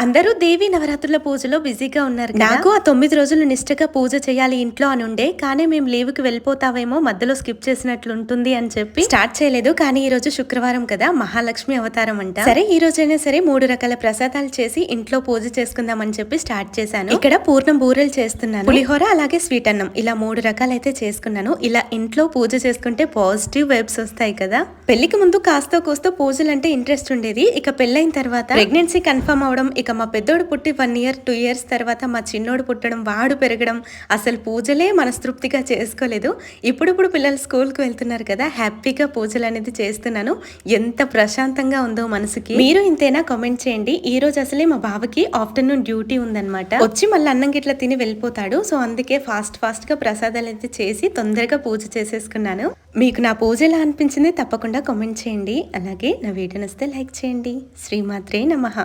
అందరూ దేవి నవరాత్రుల పూజలో బిజీగా ఉన్నారు. నాకు ఆ తొమ్మిది రోజులు నిష్ఠగా పూజ చేయాలి ఇంట్లో అని ఉండే కానీ మేము లీవ్కి వెళ్ళిపోతావేమో మధ్యలో స్కిప్ చేసినట్లు ఉంటుంది అని చెప్పి. స్టార్ట్ చేయలేదు కానీ ఈ రోజు శుక్రవారం కదా మహాలక్ష్మి అవతారం అంట. సరే ఈ రోజైనా సరే మూడు రకాల ప్రసాదాలు చేసి ఇంట్లో పూజ చేసుకుందాం అని చెప్పి స్టార్ట్ చేశాను. ఇక్కడ పూర్ణం బూరెలు చేస్తున్నాను. పులిహోర అలాగే స్వీట్ అన్నం ఇలా మూడు రకాలైతే చేసుకున్నాను. ఇలా ఇంట్లో పూజ చేసుకుంటే పాజిటివ్ వైబ్స్ వస్తాయి కదా. పెళ్ళికి ముందు కాస్తో కూస్తో పూజలు అంటే ఇంట్రెస్ట్ ఉండేది. ఇక పెళ్ళైన తర్వాత ప్రెగ్నెన్సీ కన్ఫర్మ్ అవడం ఇక మా పెద్దోడు పుట్టి వన్ ఇయర్ టూ ఇయర్స్ తర్వాత మా చిన్నోడు పుట్టడం వాడు పెరగడం అసలు పూజలే మనస్తృప్తిగా చేసుకోలేదు. ఇప్పుడిప్పుడు పిల్లలు స్కూల్కి వెళ్తున్నారు కదా హ్యాపీగా పూజలు అనేది చేస్తున్నాను. ఎంత ప్రశాంతంగా ఉందో మనసుకి. మీరు ఇంతేనా? కామెంట్ చేయండి. ఈ రోజు అసలే మా బావకి ఆఫ్టర్నూన్ డ్యూటీ ఉందన్నమాట. వచ్చి మళ్ళీ అన్నం గిట్ల తిని వెళ్ళిపోతాడు. సో అందుకే ఫాస్ట్ ఫాస్ట్గా ప్రసాదాలు అయితే చేసి తొందరగా పూజ చేసేసుకున్నాను. మీకు నా పూజ ఎలా అనిపించింది? తప్పకుండా కామెంట్ చేయండి. అలాగే నా వీడియో వస్తే లైక్ చేయండి. శ్రీమాత్రే నమః.